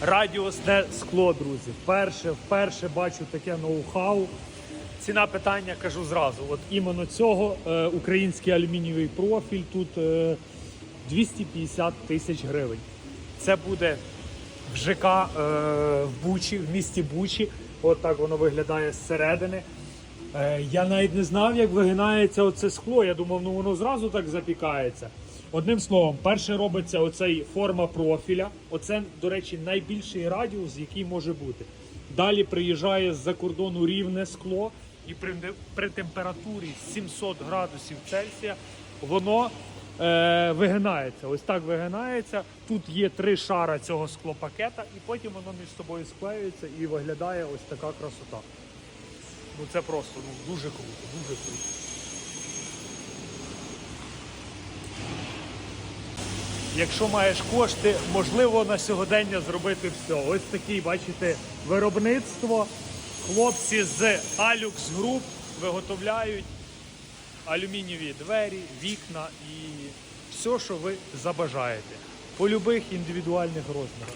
радіусне скло, друзі. Вперше, вперше бачу таке ноу-хау. Ціна питання кажу зразу. От іменно цього е, український алюмінієвий профіль тут е, 250 тисяч гривень. Це буде в ЖК е, в Бучі, в місті Бучі. От так воно виглядає зсередини. Е, я навіть не знав, як вигинається оце скло. Я думав, ну воно зразу так запікається. Одним словом, перше робиться оцей форма профіля. Оце, до речі, найбільший радіус, який може бути. Далі приїжджає з-за кордону рівне скло, і при, при температурі 700 градусів Цельсія воно е, вигинається. Ось так вигинається. Тут є три шара цього склопакета, і потім воно між собою склеюється і виглядає ось така красота. Ну це просто ну, дуже круто, дуже круто. Якщо маєш кошти, можливо на сьогодення зробити все. Ось такий, бачите, виробництво. Хлопці з Alux Group виготовляють алюмінієві двері, вікна і все, що ви забажаєте. По любих індивідуальних розмірах.